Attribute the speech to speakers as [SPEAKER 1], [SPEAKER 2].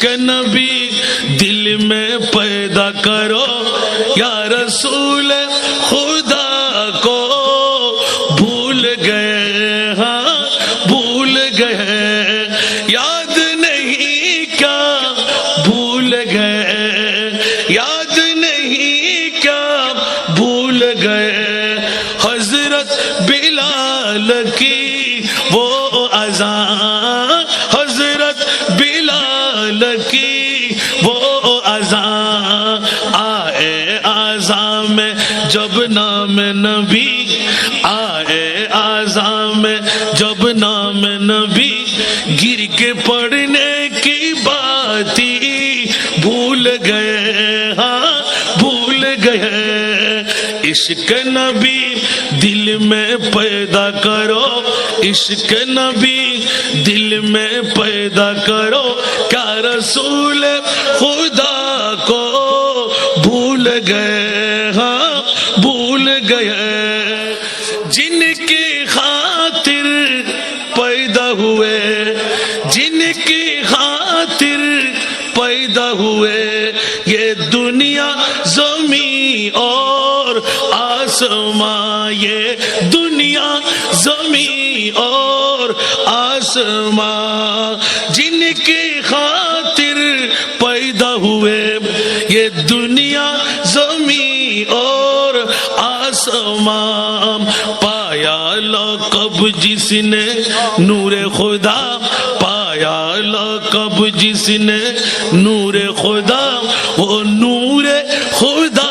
[SPEAKER 1] عشق نبی دل میں پیدا کرو، یا رسول خدا کو بھول گئے ہاں بھول گئے۔ یاد نہیں کیا، بھول گئے۔ یاد نہیں کیا، بھول گئے۔ حضرت بلال کی کی وہ اذان آئے آزام میں جب نام نبی آئے آزام میں جب نام نبی گر کے پڑھنے کی باتی بھول گئے ہاں بھول گئے۔ عشق نبی دل میں پیدا کرو، عشق نبی دل میں پیدا کرو۔ کیا رسول خدا کو بھول گئے ہاں بھول گئے۔ جن کی خاطر پیدا ہوئے، جن کی خاطر پیدا ہوئے، یہ دنیا زمین اور آسماں، یہ دنیا آسماں جن کی خاطر پیدا ہوئے۔ یہ دنیا زمین اور آسماں پایا لقب جس نے نور خدا، پایا لقب جس نے نور خدا، وہ نور خدا